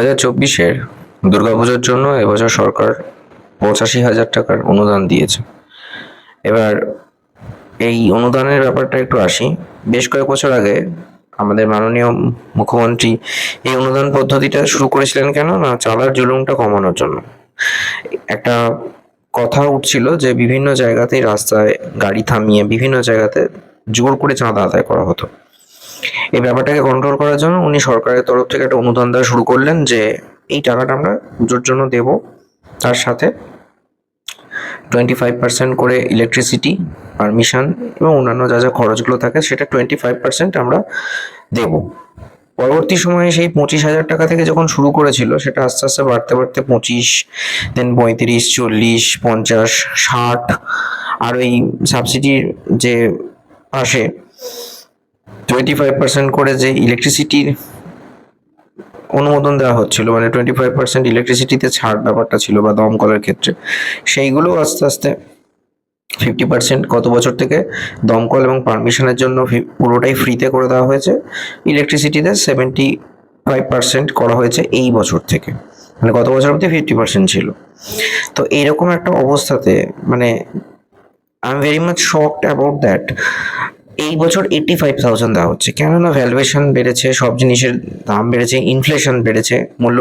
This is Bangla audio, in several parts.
হাজার চব্বিশের দুর্গাপুজোর জন্য এবছর সরকার পঁচাশি হাজার টাকার অনুদান দিয়েছে। এবার এই অনুদানের ব্যাপারটা একটু আসি। বেশ কয়েক বছর আগে আমাদের মাননীয় মুখ্যমন্ত্রী এই অনুদান পদ্ধতিটা শুরু করেছিলেন কেন? না, চালার জুলুমটা কমানোর জন্য। একটা কথা উঠছিল যে বিভিন্ন জায়গাতেই রাস্তায় গাড়ি থামিয়ে বিভিন্ন জায়গাতে জোর করে চাঁদা আদায় করা হতো। এই ব্যাপারটাকে কন্ট্রোল করার জন্য উনি সরকারের তরফ থেকে একটা অনুদান দেওয়া শুরু করলেন যে, এই টাকাটা আমরা পুজোর জন্য দেব। তার সাথে টোয়েন্টি ফাইভ পার্সেন্ট করে ইলেকট্রিসিটি পারমিশন এবং অন্যান্য যা যা খরচগুলো থাকে, সেটা টোয়েন্টি ফাইভ পার্সেন্ট আমরা দেব। পরবর্তী সময়ে সেই পঁচিশ হাজার টাকা থেকে যখন শুরু করেছিল, সেটা আস্তে আস্তে বাড়তে বাড়তে পঁচিশ দেন পঁয়ত্রিশ, চল্লিশ, পঞ্চাশ, ষাট, আর ওই সাবসিডির যে আসে টোয়েন্টি ফাইভ পার্সেন্ট করে যে ইলেকট্রিসিটির অনুমোদন দেওয়া হচ্ছিল মানে টোয়েন্টি ফাইভ পার্সেন্ট ইলেকট্রিসিটিতে ছাড় ব্যাপারটা ছিল বা দমকলের ক্ষেত্রে সেইগুলো আস্তে আস্তে ফিফটি পার্সেন্ট গত বছর থেকে দমকল এবং পারমিশনের জন্য পুরোটাই ফ্রিতে করে দেওয়া হয়েছে। ইলেকট্রিসিটিতে সেভেন্টি ফাইভ পার্সেন্ট করা হয়েছে এই বছর থেকে মানে গত বছর অবধি ফিফটি পার্সেন্ট ছিল। তো এইরকম একটা অবস্থাতে মানে I am very much shocked about that এই বছর এইটি ফাইভ থাউজেন্ড দেওয়া হচ্ছে। কেননা ভ্যালুয়েশন বেড়েছে, সব জিনিসের দাম বেড়েছে ইনফ্লেশন বেড়েছে, মূল্য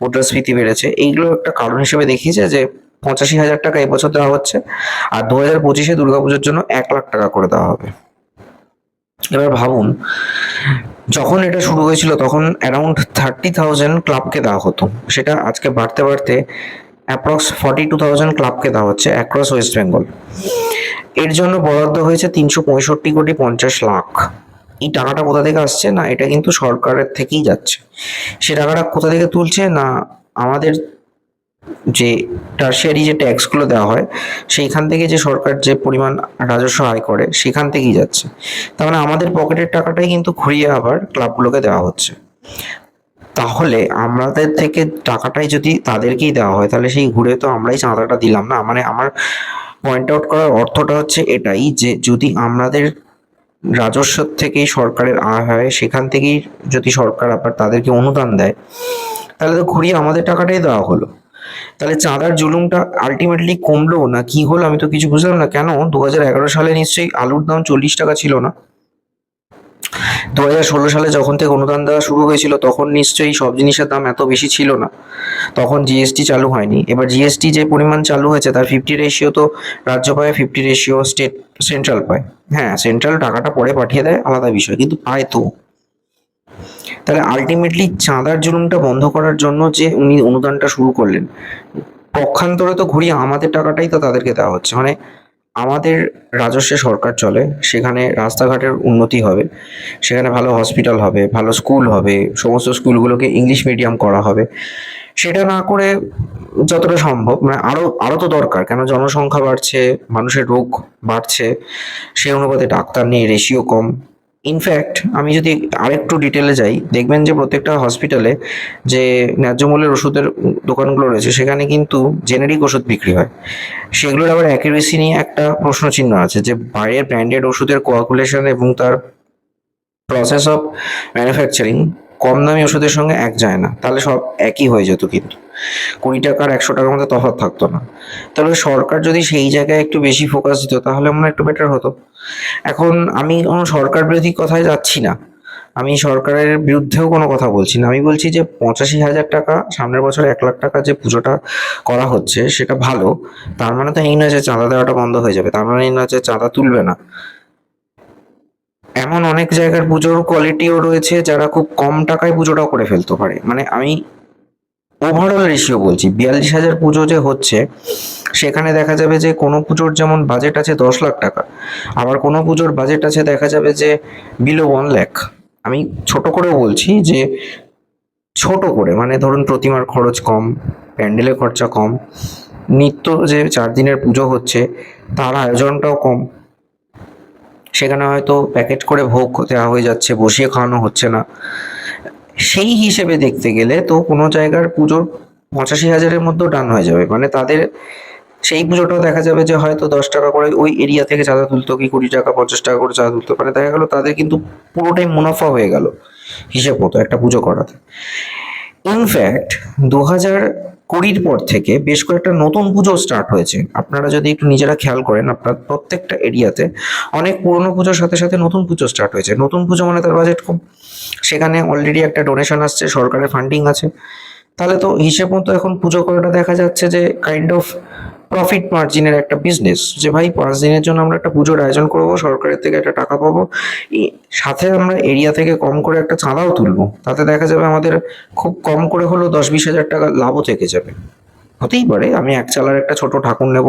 মুদ্রাস্ফীতি বেড়েছে। এইগুলো একটা কারণ হিসেবে দেখিয়েছে যে পঁচাশি হাজার টাকা এবছর দেওয়া হচ্ছে আর দু হাজার পঁচিশে দুর্গাপুজোর জন্য এক লাখ টাকা করে দেওয়া হবে। এবার ভাবুন, যখন এটা শুরু হয়েছিল তখন অ্যারাউন্ড থার্টি থাউজেন্ড ক্লাবকে দেওয়া হতো। সেটা আজকে বাড়তে বাড়তে অ্যাপ্রক্স ফর্টি টু থাউজেন্ড ক্লাবকে দেওয়া হচ্ছে অ্যাক্রস ওয়েস্ট বেঙ্গল এর জন্য বরাদ্দ হয়েছে তিনশো পঁয়ষট্টি কোটি পঞ্চাশ লাখ। এই টাকাটা কোথা থেকে আসছে? না, এটা কিন্তু সরকারের থেকেই যাচ্ছে। সে টাকাটা কোথা থেকে তুলছে? না, আমাদের যে টার্সিয়ারি যে ট্যাক্সগুলো দেওয়া হয়, সেইখান থেকে যে সরকার যে পরিমাণ রাজস্ব আয় করে সেখান থেকেই যাচ্ছে। তার মানে আমাদের পকেটের টাকাটাই কিন্তু ঘুরিয়ে আবার ক্লাবগুলোকে দেওয়া হচ্ছে। তাহলে আমাদের থেকে টাকাটাই যদি তাদেরকেই দেওয়া হয়, তাহলে সেই ঘুরে তো আমরাই চাঁদাটা দিলাম না? মানে আমার পয়েন্ট আউট করার অর্থটা হচ্ছে এটাই যে যদি আমাদের রাজস্ব থেকেই সরকারের আয় হয়, সেখান থেকেই যদি সরকার আবার তাদেরকে অনুদান দেয়, তাহলে তো ঘুরিয়ে আমাদের টাকাটাই দেওয়া হলো। তাহলে চাঁদার জুলুমটা আলটিমেটলি কমলো না কি হলো আমি তো কিছু বুঝলাম না। কেন? দু হাজার এগারো সালে নিশ্চয়ই আলুর দাম চল্লিশ টাকা ছিল না। দু হাজার ষোলো সালে যখন থেকে অনুদান দেওয়া শুরু হয়েছিল, তখন নিশ্চয়ই সব জিনিসের দাম এত বেশি ছিল না। তখন জিএসটি চালু হয়নি। এবার জিএসটি যে পরিমাণ চালু হয়েছে, তার ফিফটি রেশিও তো রাজ্য পায় ফিফটি রেশিও স্টেট সেন্ট্রাল পায়। হ্যাঁ সেন্ট্রাল টাকাটা পরে পাঠিয়ে দেয়, আলাদা বিষয়, কিন্তু পায় তো। তাহলে আলটিমেটলি চাঁদার জুলুমটা বন্ধ করার জন্য যে উনি অনুদানটা শুরু করলেন, পক্ষান্তরে তো ঘুরিয়ে আমাদের টাকাটাই তো তাদেরকে দেওয়া হচ্ছে। মানে আমাদের রাজস্বে সরকার চলে, সেখানে রাস্তাঘাটের উন্নতি হবে, সেখানে ভালো হসপিটাল হবে, ভালো স্কুল হবে, সমস্ত স্কুলগুলোকে ইংলিশ মিডিয়াম করা হবে। সেটা না করে যতটা সম্ভব মানে আরও আরও তো দরকার, কেন জনসংখ্যা বাড়ছে, মানুষের রোগ বাড়ছে, সেই অনুপাতে ডাক্তার নেই রেশিও কম। ইনফ্যাক্ট আমি যদি আরেকটু ডিটেলে যাই, দেখবেন যে প্রত্যেকটা হসপিটালে যে ন্যায্য মূল্যের ওষুধের দোকানগুলো রয়েছে, সেখানে কিন্তু জেনেরিক ওষুধ বিক্রি হয়। সেগুলোর আবার অ্যাকুরেসি নিয়ে একটা প্রশ্নচিহ্ন আছে যে বাইরের ব্র্যান্ডেড ওষুধের কোয়াকুলেশন এবং তার প্রসেস অফ ম্যানুফ্যাকচারিং কম দামি ওষুধের সঙ্গে এক যায় না। তাহলে সব একই হয়ে যেত কিন্তু। কুড়ি টাকার একশো টাকার মধ্যে তফাৎ থাকতো না। তাহলে সরকার যদি সেই জায়গায় একটু বেশি ফোকাস দিত, তাহলে মনে একটু বেটার হতো। এখন আমি কোনো সরকার বিরোধী কথায় যাচ্ছি না। আমি সরকারের বিরুদ্ধেও কোনো কথা বলছি না। আমি বলছি যে পঁচাশি হাজার টাকা, সামনের বছর এক লাখ টাকা যে পুজোটা করা হচ্ছে, সেটা ভালো। তার মানে তো এই নয় যে চাঁদা দেওয়াটা বন্ধ হয়ে যাবে। তার মানে এই নয় যে চাঁদা তুলবে না। এমন অনেক জায়গার পুজোর কোয়ালিটিও রয়েছে যারা খুব কম টাকায় পুজোটাও করে ফেলতে পারে। মানে আমি ওভারঅল রেশিও বলছি, বিয়াল্লিশ হাজার পুজো যে হচ্ছে, সেখানে দেখা যাবে যে কোনো পুজোর যেমন বাজেট আছে দশ লাখ টাকা, আবার কোনো পুজোর বাজেট আছে দেখা যাবে যে বিলো ওয়ান ল্যাক আমি ছোট করেও বলছি যে ছোট করে মানে ধরুন প্রতিমার খরচ কম, প্যান্ডেলের খরচা কম, নিত্য যে চার দিনের পুজো হচ্ছে, তার আয়োজনটাও কম। সেখানে হয়তো প্যাকেট করে ভোগ দেওয়া হয়ে যাচ্ছে, বসিয়ে খাওয়ানো হচ্ছে না। সেই হিসেবে দেখতে গেলে তো কোনো জায়গার পুজোর পঁচাশি হাজারের মধ্যেও ডান হয়ে যাবে। মানে তাদের সেই পুজোটাও দেখা যাবে যে হয়তো দশ টাকা করে ওই এরিয়া থেকে চাঁদা তুলতো কি কুড়ি টাকা, পঞ্চাশ টাকা করে চাঁদা তুলতো। মানে দেখা গেলো তাদের কিন্তু পুরোটাই মুনাফা হয়ে গেল হিসেব মতো একটা পুজো করাতে। ইনফ্যাক্ট দু হাজার কুড়ির পর থেকে বেশ কয়েকটা নতুন পুজো স্টার্ট হয়েছে। আপনারা যদি একটু নিজেরা খেয়াল করেন, আপনার প্রত্যেকটা এরিয়াতে অনেক পুরনো পুজোর সাথে সাথে নতুন পুজো স্টার্ট হয়েছে। নতুন পুজো মানে তার বাজেট কম। সেখানে অলরেডি একটা ডোনেশন আসছে, সরকারের ফান্ডিং আছে। তাহলে তো হিসেব মতো এখন পুজো করাটা দেখা যাচ্ছে যে কাইন্ড অফ প্রফিট মার্জিনের একটা বিজনেস যে ভাই পাঁচ দিনের জন্য আমরা একটা পুজোর আয়োজন করব, সরকারের থেকে একটা টাকা পাবো। সাথে আমরা এরিয়া থেকে কম করে একটা চাঁদাও তুলবো। তাতে দেখা যাবে আমাদের খুব কম করে হলেও দশ বিশ হাজার টাকা লাভও থেকে যাবে। হতেই পারে, আমি এক চালার একটা ছোট ঠাকুর নেব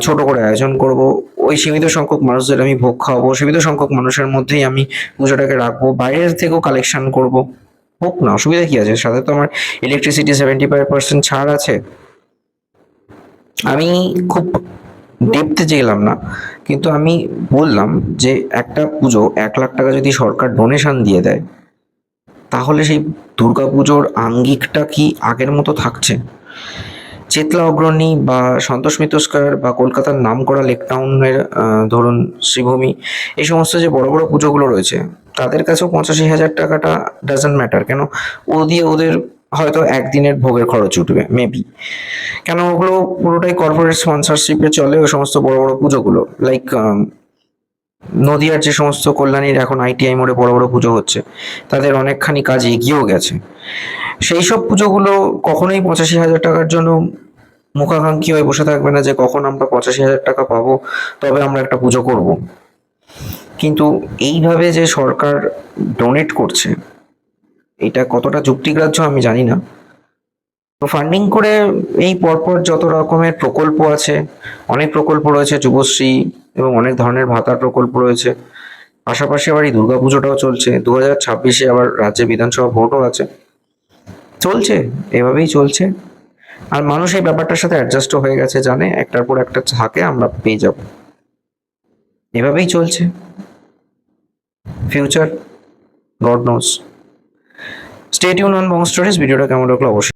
ছোট করে আয়োজন করব। ওই সীমিত সংখ্যক মানুষদের আমি ভোগ খাওয়াবো, সীমিত সংখ্যক মানুষের মধ্যেই আমি পুজোটাকে রাখব, বাইরের থেকেও কালেকশন করব। হোক না অসুবিধা কি আছে? সাথে তো আমার ইলেকট্রিসিটি সেভেন্টি ফাইভ পার্সেন্ট ছাড় আছে। আমি খুব ডেপতে গেলাম না কিন্তু আমি বললাম যে একটা পুজো এক লাখ টাকা যদি সরকার ডোনেশন দিয়ে দেয় তাহলে সেই দুর্গা পুজোর আঙ্গিকটা কি আগের মতো থাকছে? চেতলা অগ্রণী বা সন্তোষ মিত্রস্কার বা কলকাতার নামকরা লেক টাউনের আহ, ধরুন শ্রীভূমি এই সমস্ত যে বড় বড় পুজোগুলো রয়েছে তাদের কাছেও পঁচাশি হাজার টাকাটা ডাজন্ট ম্যাটার কেন ও দিয়ে ওদের হয়তো একদিনের ভোগের খরচ উঠবে মেবি কেন ওগুলো পুরোটাই কর্পোরেট স্পন্সরশিপে চলে, ওই সমস্ত বড় বড় পুজোগুলো? লাইক নদিয়ার যে সমস্ত কল্যাণীর এখন আইটিআই মোড়ে বড় বড় পুজো হচ্ছে, তাদের অনেকখানি কাজ এগিয়েও গেছে। সেই সব পুজোগুলো কখনোই পঁচাশি হাজার টাকার জন্য মুখাকাঙ্ক্ষী হয়ে বসে থাকবে না যে কখন আমরা পঁচাশি হাজার টাকা পাবো, তবে আমরা একটা পুজো করব। কিন্তু এইভাবে যে সরকার ডোনেট করছে, এটা কতটা যুক্তিগ্রাহ্য আমি জানি না। তো ফান্ডিং করে এই পরপর যত রকমের প্রকল্প আছে, অনেক প্রকল্প রয়েছে, যুবশ্রী এবং অনেক ধরনের ভাতার প্রকল্প রয়েছে। পাশাপাশি আবার এই দুর্গাপুজোটাও চলছে। দু হাজার ছাব্বিশে আবার রাজ্যে বিধানসভা ভোটও আছে। চলছে, এভাবেই চলছে। আর মানুষ এই ব্যাপারটার সাথে অ্যাডজাস্টও হয়ে গেছে, জানে? একটার পর একটা থাকে, আমরা পেয়ে যাব। এভাবেই চলছে। Future God knows stay tuned on Bong Stories ভিডিওটা কেমন লাগল অবশ্যই